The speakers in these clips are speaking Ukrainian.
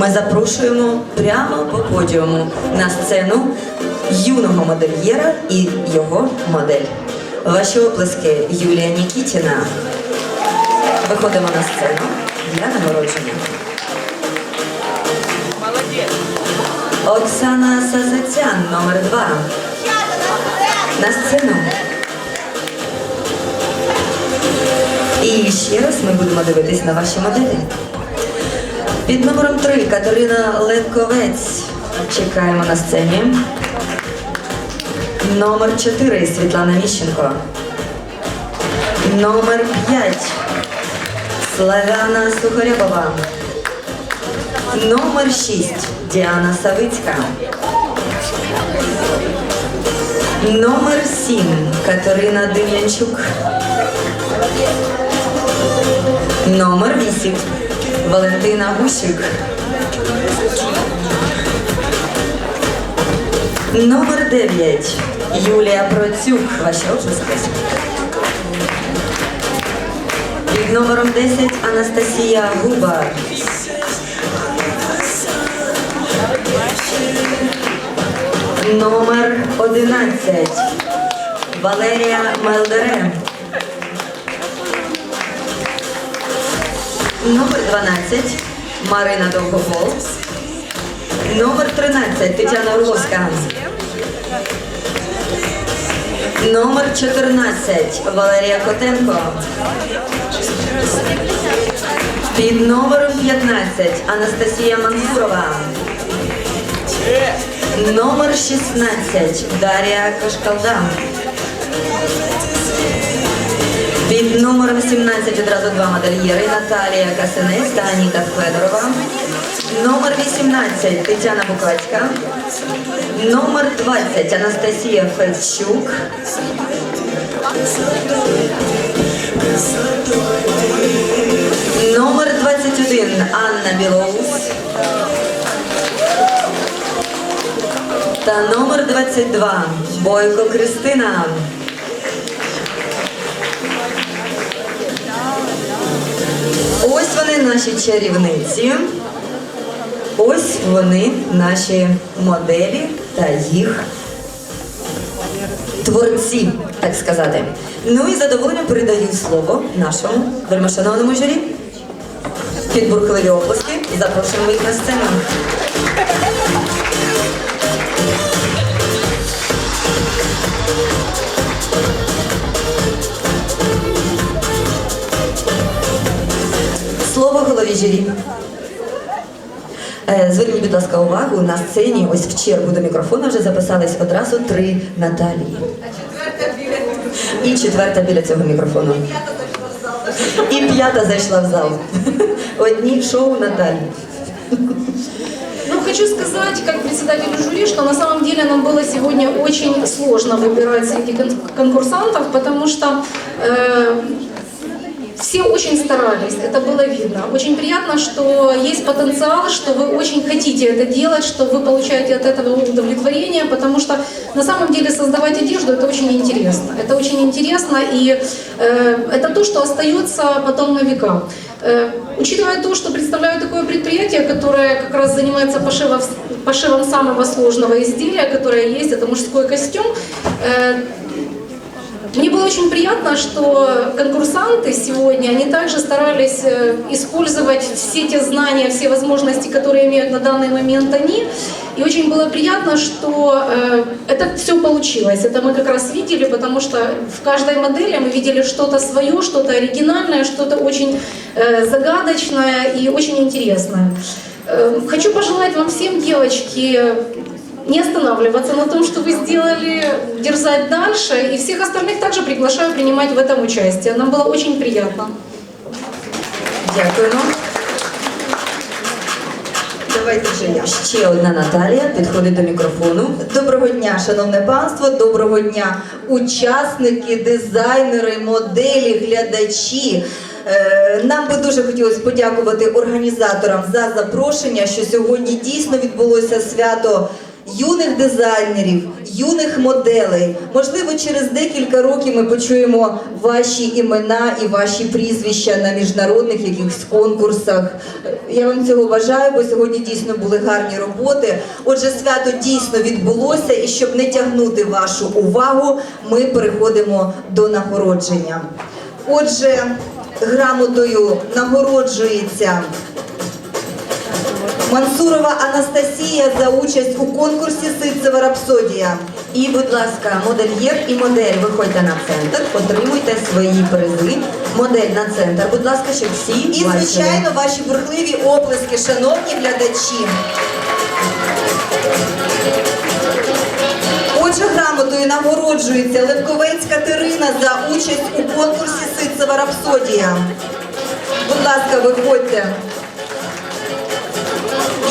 Ми запрошуємо прямо по подіуму на сцену юного модельєра і його модель. Ваші оплески Юлія Нікітіна. Виходимо на сцену для нагородження. Оксана Сазацян, номер два. На сцену. І ще раз ми будемо дивитись на ваші моделі. Під номером 3 Катерина Левковець. Чекаємо на сцені. Номер 4 Світлана Міщенко. Номер 5 Славяна Сухарєвова. Номер 6 Діана Савицька. Номер 7 Катерина Дем'янчук. Номер 8 Валентина Гущик. Номер 9 Юлія Процюк. Ваші оплески. Під номером 10 Анастасія Губар. Номер 11 Валерія Мелдере. Номер 12 Марина Довгопол. Номер 13 Тетяна Орловська. Номер 14 Валерія Котенко. Під номером 15 Анастасія Мансурова. Номер 16 Дар'я Кашкалда. Під номером 17 одразу два модельєри Наталія Касинець та Аніка Федорова. Номер 18 Тетяна Букацька. Номер 20 Анастасія Федчук. Номер 21 Анна Білоус. Та номер 22 Бойко Кристина. Ось вони наші чарівниці. Ось вони наші моделі та їх творці, так сказати. Ну і задоволенням передаю слово нашому вельмашановному журі. Під бурхливі оплески і запрошуємо їх на сцену. Слово голові журі. Е, Зверніть, будь ласка, увагу, на сцені, ось в чергу до мікрофона вже записались одразу три Наталії. І четверта біля цього мікрофону. І п'ята зайшла в зал. Одні шоу Наталі. Ну, хочу сказать, как председателю жюри, что на самом деле нам было сегодня очень сложно выбирать среди кон- конкурсантов, потому что э, все очень старались, это было видно. Очень приятно, что есть потенциал, что вы очень хотите это делать, что вы получаете от этого удовлетворение, потому что на самом деле создавать одежду это очень интересно. Это очень интересно, и э, это то, что остается потом на века. Э, учитывая то, что представляю такое предприятие, которое как раз занимается пошивом, пошивом самого сложного изделия, которое есть, это мужской костюм, э, мне было очень приятно, что конкурсанты сегодня, они также старались э, использовать все те знания, все возможности, которые имеют на данный момент они. И очень было приятно, что э, это все получилось. Это мы как раз видели, потому что в каждой модели мы видели что-то свое, что-то оригинальное, что-то очень э, загадочное и очень интересное. Э, Хочу пожелать вам всем, девочки, не останавливаться на том, что вы сделали, дерзать дальше. И всех остальных также приглашаю принимать в этом участие. Нам было очень приятно. Дякуємо. Давайте вже я. Ще одна Наталія підходить до мікрофону. Доброго дня, шановне панство, доброго дня, учасники, дизайнери, моделі, глядачі. Е, Нам би дуже хотілося подякувати організаторам за запрошення, що сьогодні дійсно відбулося свято юних дизайнерів, юних моделей. Можливо, через декілька років ми почуємо ваші імена і ваші прізвища на міжнародних якихось конкурсах. Я вам цього бажаю, бо сьогодні дійсно були гарні роботи. Отже, свято дійсно відбулося, і щоб не тягнути вашу увагу, ми переходимо до нагородження. Отже, грамотою нагороджується Мансурова Анастасія за участь у конкурсі Ситцева рапсодія. І, будь ласка, модельєр і модель, виходьте на центр, отримуйте свої призи. Модель на центр, будь ласка, щоб всі І, бачили. звичайно, ваші бурхливі оплески, шановні глядачі. Отже, грамотою нагороджується Левковець Катерина за участь у конкурсі Ситцева рапсодія. Будь ласка, виходьте.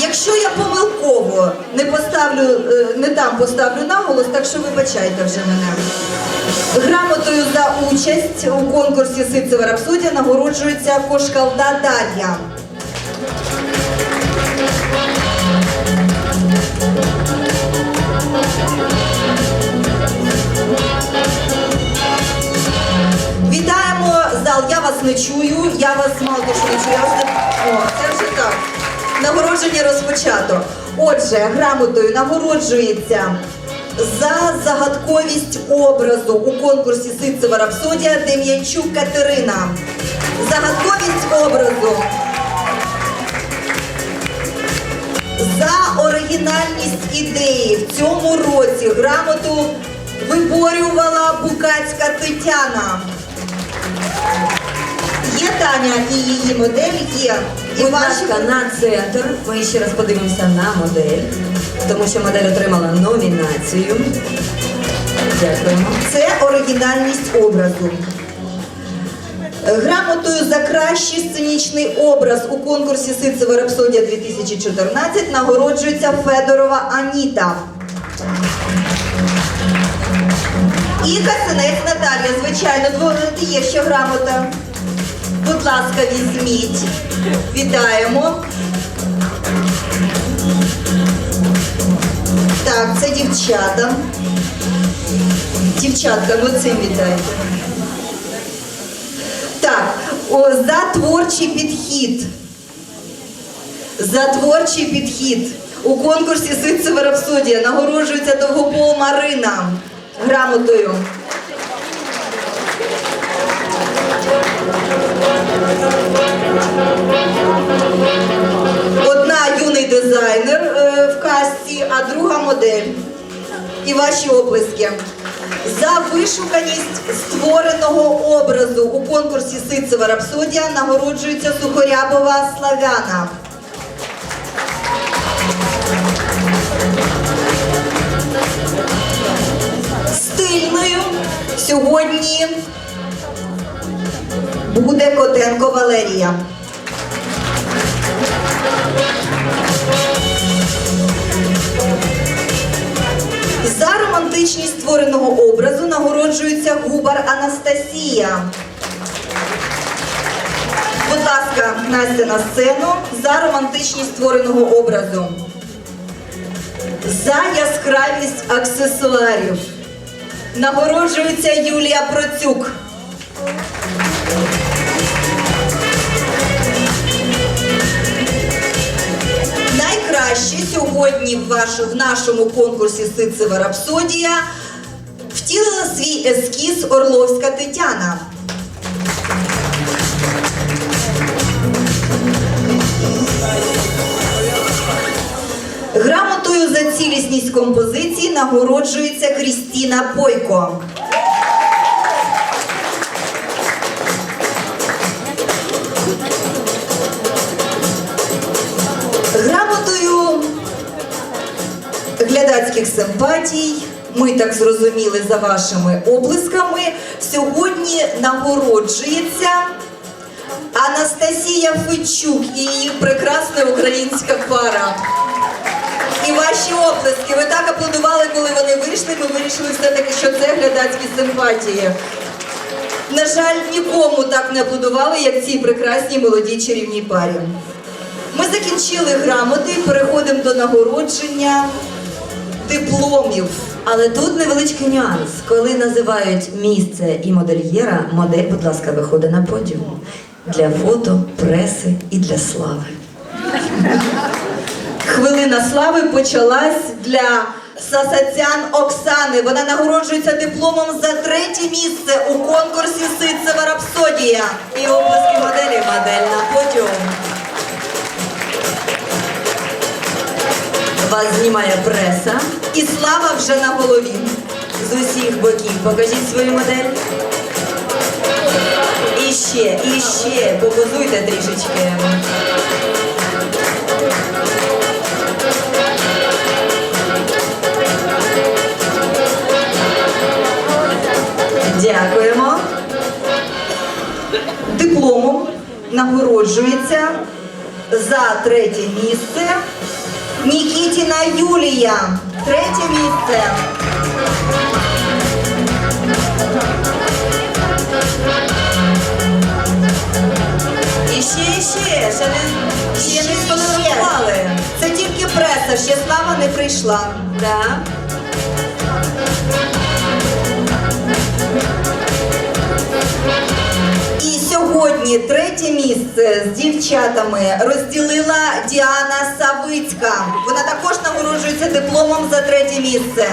Якщо я помилково не поставлю, е, не там поставлю наголос, так що вибачайте вже мене. Грамотою за участь у конкурсі Ситцева рапсодія нагороджується Кошкалда Дар'я. Вітаємо зал. Я вас не чую. Я вас мало що не чую. О, це вже так. Нагородження розпочато. Отже, грамотою нагороджується за загадковість образу у конкурсі Ситцева рапсодія Дем'янчук Катерина. Загадковість образу. За оригінальність ідеї в цьому році грамоту виборювала Букацька Тетяна. Є Таня і її модель є. І Будь ваші ласка, на центр. Ми ще раз подивимося на модель, тому що модель отримала номінацію. Дякуємо. це оригінальність образу. Грамотою за кращий сценічний образ у конкурсі Ситцева рапсодія 2014 нагороджується Федорова Аніта. І Касинець Наталія, звичайно, дво- є ще грамота. Будь ласка, візьміть. Вітаємо. Так, це дівчата. Дівчатка, ну цим вітайте. Так, о, за творчий підхід. За творчий підхід у конкурсі Ситцева рапсодія нагороджується довгопол Марина грамотою. Одна юний дизайнер е, в касті, а друга модель. І ваші оплески. За вишуканість створеного образу у конкурсі Ситцева рапсодія нагороджується Сухорябова Славяна. Стильною сьогодні буде Котенко Валерія. За романтичність створеного образу нагороджується Губар Анастасія. Будь ласка, Настя на сцену за романтичність створеного образу. За яскравість аксесуарів. Нагороджується Юлія Процюк. Сьогодні в, ваш, в нашому конкурсі Ситцева рапсодія втілила свій ескіз Орловська Тетяна. Грамотою за цілісність композиції нагороджується Крістіна Бойко. Глядацьких симпатій, ми так зрозуміли за вашими оплесками, сьогодні нагороджується Анастасія Федчук і її прекрасна українська пара. І ваші оплески. Ви так аплодували, коли вони вийшли. Ми вирішили все-таки, що це глядацькі симпатії. На жаль, нікому так не аплодували, як цій прекрасній молодій чарівній парі. Ми закінчили грамоти, переходимо до нагородження. Дипломів. Але тут невеличкий нюанс. Коли називають місце і модельєра, модель, будь ласка, виходить на подіум для фото, преси і для слави. Хвилина слави почалась для Сасацян Оксани. Вона нагороджується дипломом за третє місце у конкурсі Ситцева Рапсодія. І оплески моделі, модель на подіум. Вас знімає преса. І слава вже на голові. З усіх боків покажіть свою модель. І ще, і ще, попозуйте трішечки. Дякуємо. Дипломом нагороджується за третє місце Нікітіна Юлія. Третє місце. І ще, і ще, ще не, ще не сфотографували. Це тільки преса, ще слава не прийшла. Да. І сьогодні третє місце з дівчатами розділила Діана Савицька. Вона також нагороджується дипломом за третє місце.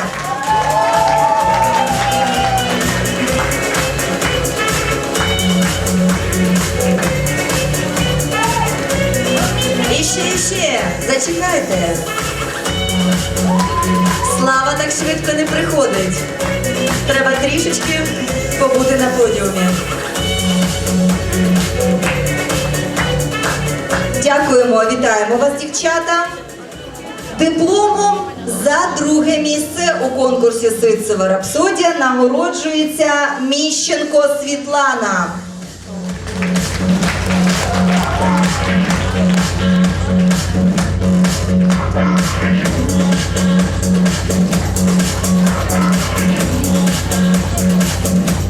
І ще, і ще, зачекайте. Слава так швидко не приходить. Треба трішечки дівчата. Дипломом за друге місце у конкурсі Ситцева Рапсодія нагороджується Міщенко Світлана.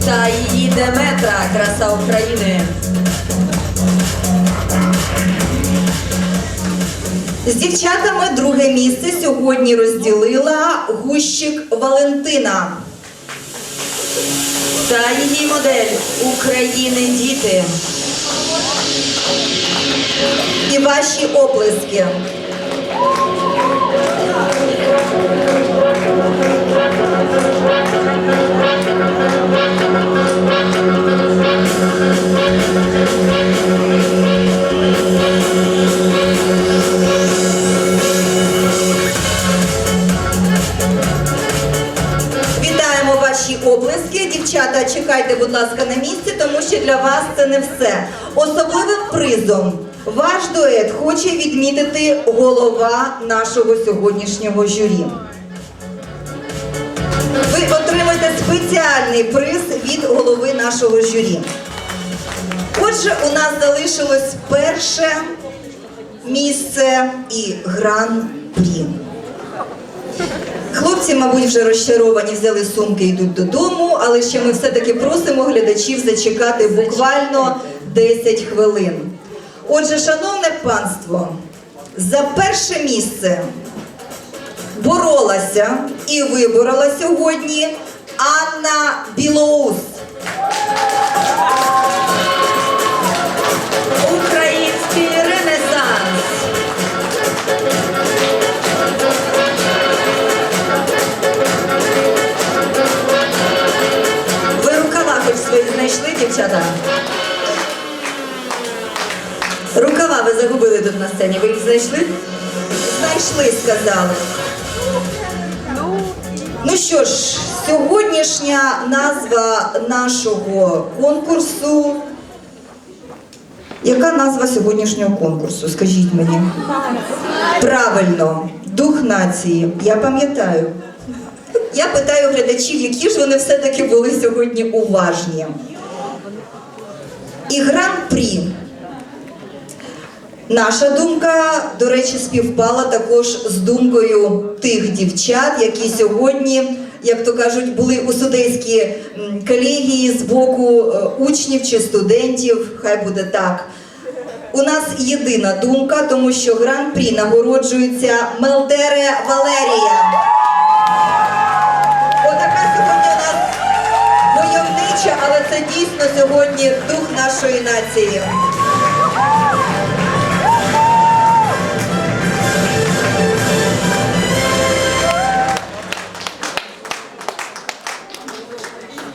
Та її Деметра, краса України. З дівчатами друге місце сьогодні розділила Гущик Валентина. Та її модель України діти. І ваші оплески. Вітаємо Дівчата, чекайте, будь ласка, на місці, тому що для вас це не все. Особливим призом ваш дует хоче відмітити голова нашого сьогоднішнього журі. Ви отримаєте спеціальний приз від голови нашого журі. Отже, у нас залишилось перше місце і гран-прі. Хлопці, мабуть, вже розчаровані, взяли сумки, і йдуть додому, але ще ми все-таки просимо глядачів зачекати буквально 10 хвилин. Отже, шановне панство, за перше місце боролася і виборола сьогодні Анна Білоус. Дівчата? Рукава ви загубили тут на сцені. Ви їх знайшли? Знайшли, сказали. Ну що ж, сьогоднішня назва нашого конкурсу. Яка назва сьогоднішнього конкурсу? Скажіть мені. Правильно, дух нації. Я пам'ятаю. Я питаю глядачів, які ж вони все-таки були сьогодні уважні і гран-прі. Наша думка, до речі, співпала також з думкою тих дівчат, які сьогодні, як то кажуть, були у судейській колегії з боку е, учнів чи студентів. Хай буде так. У нас єдина думка, тому що гран-прі нагороджується Мелдере Валерія. Отака сьогодні у нас бойовна прізвища, але це дійсно сьогодні дух нашої нації.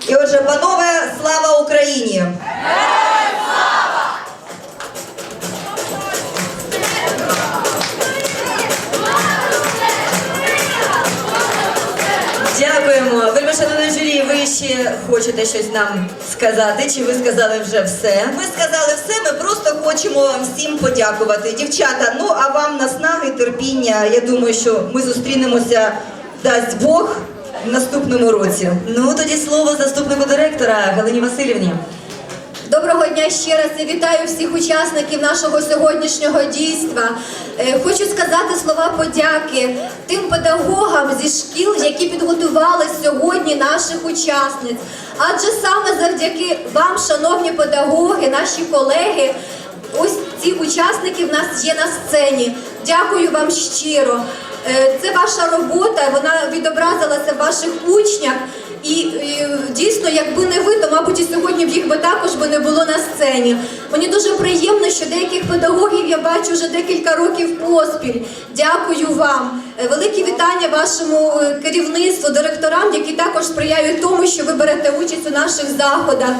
І отже, панове, слава Україні! Ще хочете щось нам сказати? Чи ви сказали вже все? Ми сказали все, ми просто хочемо вам всім подякувати. Дівчата, ну а вам наснаги, терпіння. Я думаю, що ми зустрінемося, дасть Бог, в наступному році. Ну тоді слово заступнику директора Галині Васильівні. Доброго дня ще раз і вітаю всіх учасників нашого сьогоднішнього дійства. Е, Хочу сказати слова подяки тим педагогам зі шкіл, які підготували сьогодні наших учасниць. Адже саме завдяки вам, шановні педагоги, наші колеги, ось ці учасники в нас є на сцені. Дякую вам щиро. Е, Це ваша робота, вона відобразилася в ваших учнях. І, і дійсно, якби не ви, то мабуть і сьогодні б їх би також би не було на сцені. Мені дуже приємно, що деяких педагогів я бачу вже декілька років поспіль. Дякую вам. Е, Великі вітання вашому е, керівництву, директорам, які також сприяють тому, що ви берете участь у наших заходах.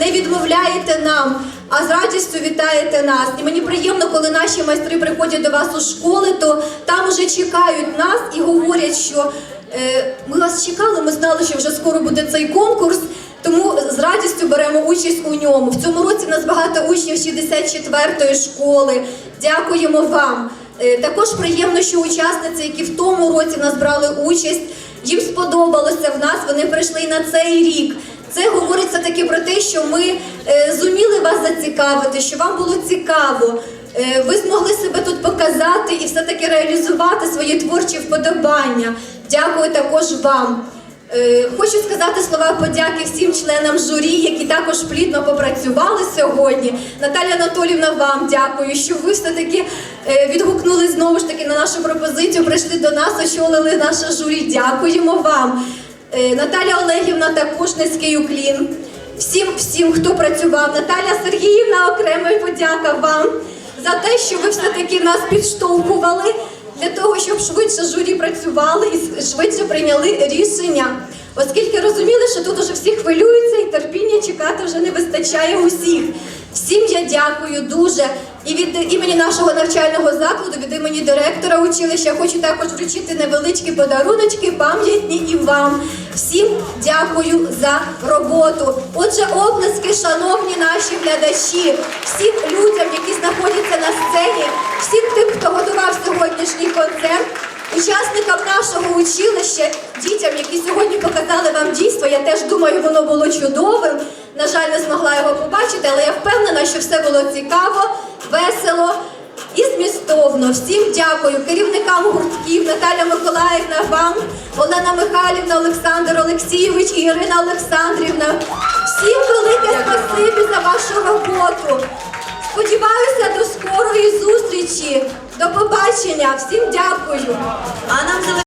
Не відмовляєте нам, а з радістю вітаєте нас. І мені приємно, коли наші майстри приходять до вас у школи, то там уже чекають нас і говорять, що. Е, Ми вас чекали, ми знали, що вже скоро буде цей конкурс, тому з радістю беремо участь у ньому. В цьому році нас багато учнів 64-ї школи. Дякуємо вам. Е, Також приємно, що учасниці, які в тому році нас брали участь, їм сподобалося в нас, вони прийшли і на цей рік. Це говорить все-таки про те, що ми е, зуміли вас зацікавити, що вам було цікаво. Ви змогли себе тут показати і все-таки реалізувати свої творчі вподобання. Дякую також вам. Е, Хочу сказати слова подяки всім членам журі, які також плідно попрацювали сьогодні. Наталя Анатолівна, вам дякую, що ви все-таки е, відгукнули знову ж таки на нашу пропозицію, прийшли до нас, очолили наше журі. Дякуємо вам. Е, Наталя Олегівна також низький уклін. Всім, всім, хто працював. Наталя Сергіївна, окрема подяка вам за те, що ви все-таки нас підштовхували для того, щоб швидше журі працювали і швидше прийняли рішення. Оскільки розуміли, що тут уже всі хвилюються і терпіння чекати вже не вистачає усіх. Всім я дякую дуже. І від імені нашого навчального закладу, від імені директора училища, хочу також вручити невеличкі подаруночки, пам'ятні і вам. Всім дякую за роботу. Отже, оплески, шановні наші глядачі, всім людям, які знаходяться на сцені, всім тим, хто готував сьогоднішній концерт. Учасникам нашого училища, дітям, які сьогодні показали вам дійство, я теж думаю, воно було чудовим. На жаль, не змогла його побачити, але я впевнена, що все було цікаво, весело і змістовно. Всім дякую керівникам гуртків, Наталя Миколаївна, вам, Олена Михайлівна, Олександр Олексійович і Ірина Олександрівна. Всім велике спасибі за вашу роботу. Сподіваюся, до скорої зустрічі. До побачення. Всім дякую. А нам